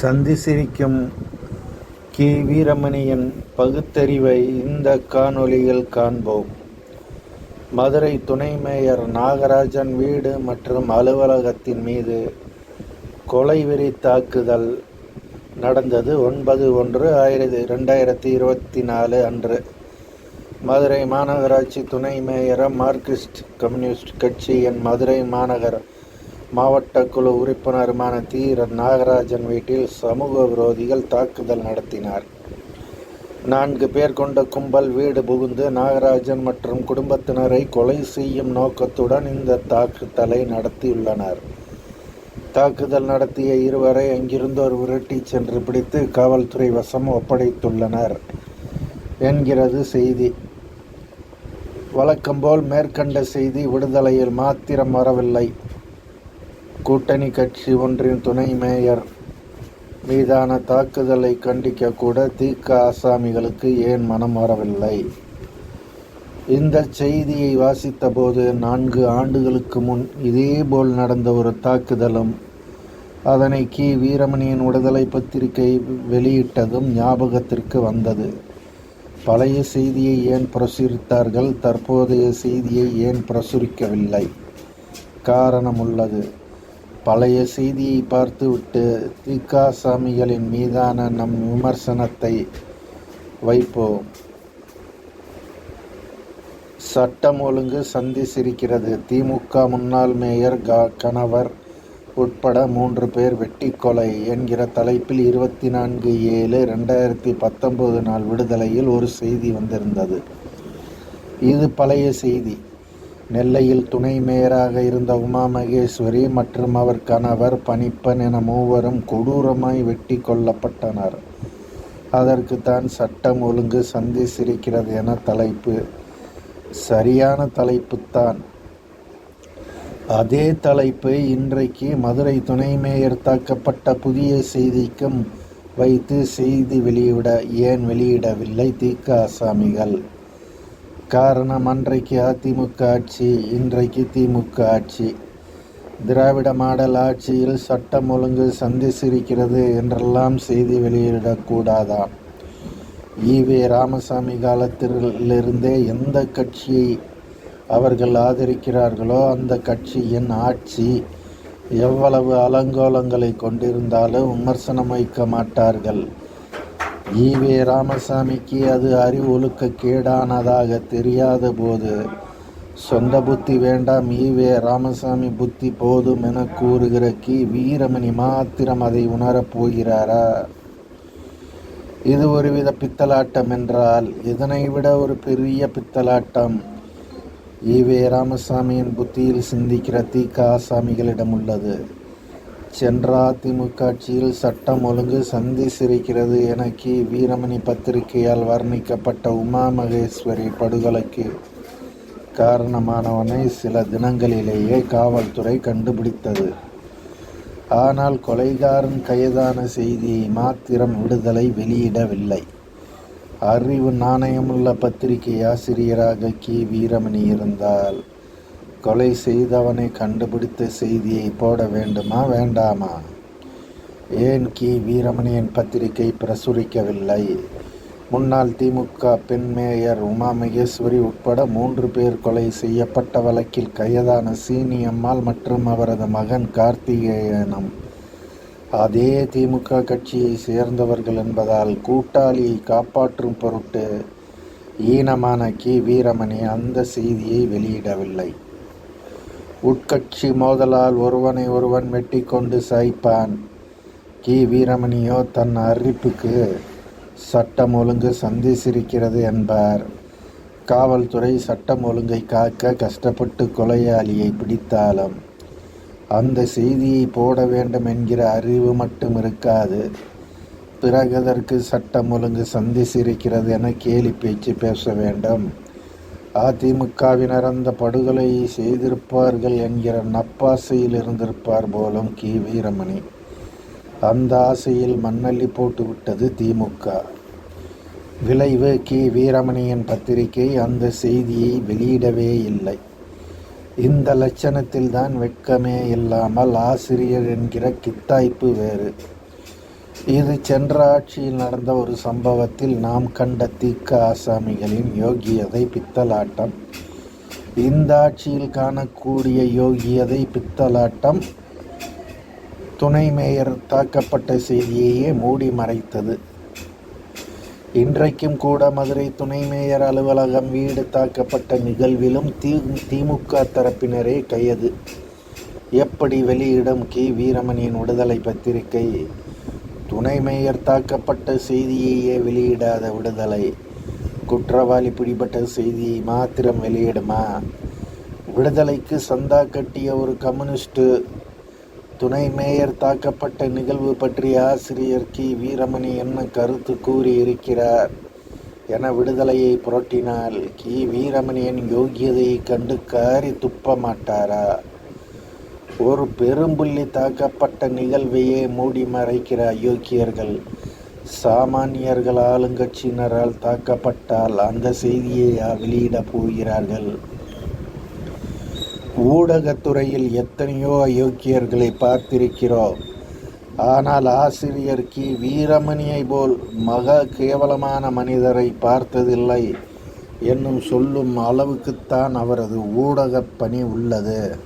சந்தி சிரிக்கும் கி. வீரமணியின் பகுத்தறிவை இந்த காணொளியில் காண்போம். மதுரை துணை மேயர் நாகராஜன் வீடு மற்றும் அலுவலகத்தின் மீது கொலைவெறி தாக்குதல் நடந்தது ஒன்பது ஒன்று இரண்டாயிரத்தி இருபத்தி நாலு அன்று. மதுரை மாநகராட்சி துணை மேயரும் மார்க்சிஸ்ட் கம்யூனிஸ்ட் கட்சியின் மதுரை மாநகர் மாவட்ட குழு உறுப்பினருமான தீர நாகராஜன் வீட்டில் சமூக விரோதிகள் தாக்குதல் நடத்தினார். நான்கு பேர் கொண்ட கும்பல் வீடு புகுந்து நாகராஜன் மற்றும் குடும்பத்தினரை கொலை செய்யும் நோக்கத்துடன் இந்த தாக்குதலை நடத்தியுள்ளனர். தாக்குதல் நடத்திய இருவரை அங்கிருந்தோர் விரட்டி சென்று பிடித்து காவல்துறை வசம் ஒப்படைத்துள்ளனர் என்கிறது செய்தி. வழக்கம்போல் மேற்கண்ட செய்தி விடுதலையில் மாத்திரம் வரவில்லை. கூட்டணி கட்சி ஒன்றின் துணை மேயர் மீதான தாக்குதலை கண்டிக்க கூட தீக்க ஆசாமிகளுக்கு ஏன் மனம் வரவில்லை? இந்த செய்தியை வாசித்தபோது நான்கு ஆண்டுகளுக்கு முன் இதேபோல் நடந்த ஒரு தாக்குதலும் அதனை கி. வீரமணியின் விடுதலை பத்திரிகை வெளியிட்டதும் ஞாபகத்திற்கு வந்தது. பழைய செய்தியை ஏன் பிரசுரித்தார்கள் தற்போதைய செய்தியை ஏன் பிரசுரிக்கவில்லை? காரணம் உள்ளது. பழைய செய்தியை பார்த்துவிட்டு தி. மீதான நம் விமர்சனத்தை வைப்போம். சட்டம் ஒழுங்கு சந்தி சிரிக்கிறது திமுக முன்னாள் மேயர் கணவர் உட்பட மூன்று பேர் வெட்டி கொலை என்கிற தலைப்பில் இருபத்தி நான்கு ஏழு ரெண்டாயிரத்தி பத்தொன்பது நாள் விடுதலையில் ஒரு செய்தி வந்திருந்தது. இது பழைய செய்தி. நெல்லையில் துணை மேயராக இருந்த உமா மகேஸ்வரி மற்றும் அவர் கணவர் பணிப்பன் என மூவரும் கொடூரமாய் வெட்டி கொல்லப்பட்டனர். அதற்கு தான் சட்டம் ஒழுங்கு சந்தி சிரிக்கிறது என தலைப்பு. சரியான தலைப்புத்தான். அதே தலைப்பு இன்றைக்கு மதுரை துணை மேயர் தாக்கப்பட்ட புதிய செய்திக்கும் வைத்து செய்தி வெளியிட ஏன் வெளியிடவில்லை தீக்க ஆசாமிகள்? காரணம் அன்றைக்கு அதிமுக ஆட்சி இன்றைக்கு திமுக ஆட்சி. திராவிட மாடல் ஆட்சியில் சட்டம் ஒழுங்கு சந்தி சிரிக்கிறது என்றெல்லாம் செய்தி வெளியிடக்கூடாதாம். ஈவே ராமசாமி காலத்திலிருந்தே எந்த கட்சியை அவர்கள் ஆதரிக்கிறார்களோ அந்த கட்சியின் ஆட்சி எவ்வளவு அலங்கோலங்களை கொண்டிருந்தாலும் விமர்சனம் வைக்க மாட்டார்கள். ஈவே ராமசாமிக்கு அது அறிவு ஒழுக்கக் கேடானதாக தெரியாத போது சொந்த புத்தி வேண்டாம் ஈவே ராமசாமி புத்தி போதும் என கூறுகிற கி. வீரமணி மாத்திரம் அதை உணரப் போகிறாரா? இது ஒருவித பித்தலாட்டம் என்றால் இதனை விட ஒரு பெரிய பித்தலாட்டம் ஈவே ராமசாமியின் புத்தியில் சிந்திக்கிற தி. ஆசாமிகளிடம் உள்ளது. சென்ற அ. ஆட்சியில் சட்டம் ஒழுங்கு சந்தி சிரிக்கிறது என கி. வீரமணி பத்திரிகையால் வர்ணிக்கப்பட்ட உமா மகேஸ்வரி படுகொலைக்கு காரணமானவனை சில தினங்களிலேயே காவல்துறை கண்டுபிடித்தது. ஆனால் கொலைகாரன் கைதான செய்தியை மாத்திரம் விடுதலை வெளியிடவில்லை. அறிவு நாணயமுள்ள பத்திரிகை ஆசிரியராக கி. வீரமணி இருந்தால் கொலை செய்தவனை கண்டுபிடித்த செய்தியை போட வேண்டுமா வேண்டாமா? ஏன் கி. வீரமணியின் பத்திரிகை பிரசுரிக்கவில்லை? முன்னாள் திமுக பெண் மேயர் உமா மகேஸ்வரி உட்பட மூன்று பேர் கொலை செய்யப்பட்ட வழக்கில் கைதான சீனியம்மாள் மற்றும் அவரது மகன் கார்த்திகேயனும் அதே திமுக கட்சியை சேர்ந்தவர்கள் என்பதால் கூட்டாளியை காப்பாற்றும் பொருட்டு ஈனமான கி. வீரமணி அந்த செய்தியை வெளியிடவில்லை. உட்கட்சி மோதலால் ஒருவனை ஒருவன் வெட்டி கொண்டு சாய்ப்பான். கி. வீரமணியோ தன் அறிவிப்புக்கு சட்டம் ஒழுங்கு சந்தி சிரிக்கிறது என்பார். காவல்துறை சட்டம் ஒழுங்கை காக்க கஷ்டப்பட்டு கொலையாளியை பிடித்தாலும் அந்த செய்தியை போட வேண்டும் என்கிற அறிவு மட்டும் இருக்காது. பிறகு அதற்கு சட்டம் ஒழுங்கு சந்தி சிரிக்கிறது என கேலி பேச்சு பேச வேண்டும்? அதிமுகவினர் அந்த படுகொலையை செய்திருப்பார்கள் என்கிற நப்பாசையில் இருந்திருப்பார் போலும் கி. வீரமணி. அந்த ஆசையில் மண்ணள்ளி போட்டுவிட்டது திமுக விளைவு கி. வீரமணியின் பத்திரிகை அந்த செய்தியை வெளியிடவே இல்லை. இந்த லட்சணத்தில்தான் வெட்கமே இல்லாமல் ஆசிரியர் என்கிற கித்தாய்ப்பு வேறு. இது சென்ற ஆட்சியில் நடந்த ஒரு சம்பவத்தில் நாம் கண்ட தீக்க ஆசாமிகளின் யோகியதை பித்தலாட்டம். இந்த ஆட்சியில் காணக்கூடிய யோகியதை பித்தலாட்டம் துணை மேயர் தாக்கப்பட்ட செய்தியையே மூடி மறைத்தது. இன்றைக்கும் கூட மதுரை துணை மேயர் அலுவலகம் வீடு தாக்கப்பட்ட நிகழ்விலும் தி திமுக தரப்பினரே கையது. எப்படி வெளியிடும் கி. வீரமணியின் விடுதலை பத்திரிகை துணை மேயர் தாக்கப்பட்ட செய்தியையே வெளியிடாத விடுதலை. குற்றவாளி பிடிபட்ட செய்தியை மாத்திரம் வெளியிடுமா? விடுதலைக்கு சந்தா கட்டிய ஒரு கம்யூனிஸ்ட்டு துணை மேயர் தாக்கப்பட்ட நிகழ்வு பற்றி ஆசிரியர் கி. வீரமணி என்ன கருத்து கூறியிருக்கிறார் என விடுதலையை புரட்டினால் கி. வீரமணியின் யோகியதையை கண்டு காரி துப்ப மாட்டாரா? ஒரு பெரும்புள்ளி தாக்கப்பட்ட நிகழ்வையே மூடி மறைக்கிற அயோக்கியர்கள் சாமானியர்கள் ஆளுங்கட்சியினரால் தாக்கப்பட்டால் அந்த செய்தியை வெளியிடப் போகிறார்கள்? ஊடகத்துறையில் எத்தனையோ அயோக்கியர்களை பார்த்திருக்கிறோம். ஆனால் ஆசிரியர் கி வீரமணியை போல் மக கேவலமான மனிதரை பார்த்ததில்லை என்னும் சொல்லும் அளவுக்குத்தான் அவரது ஊடகப் பணி உள்ளது.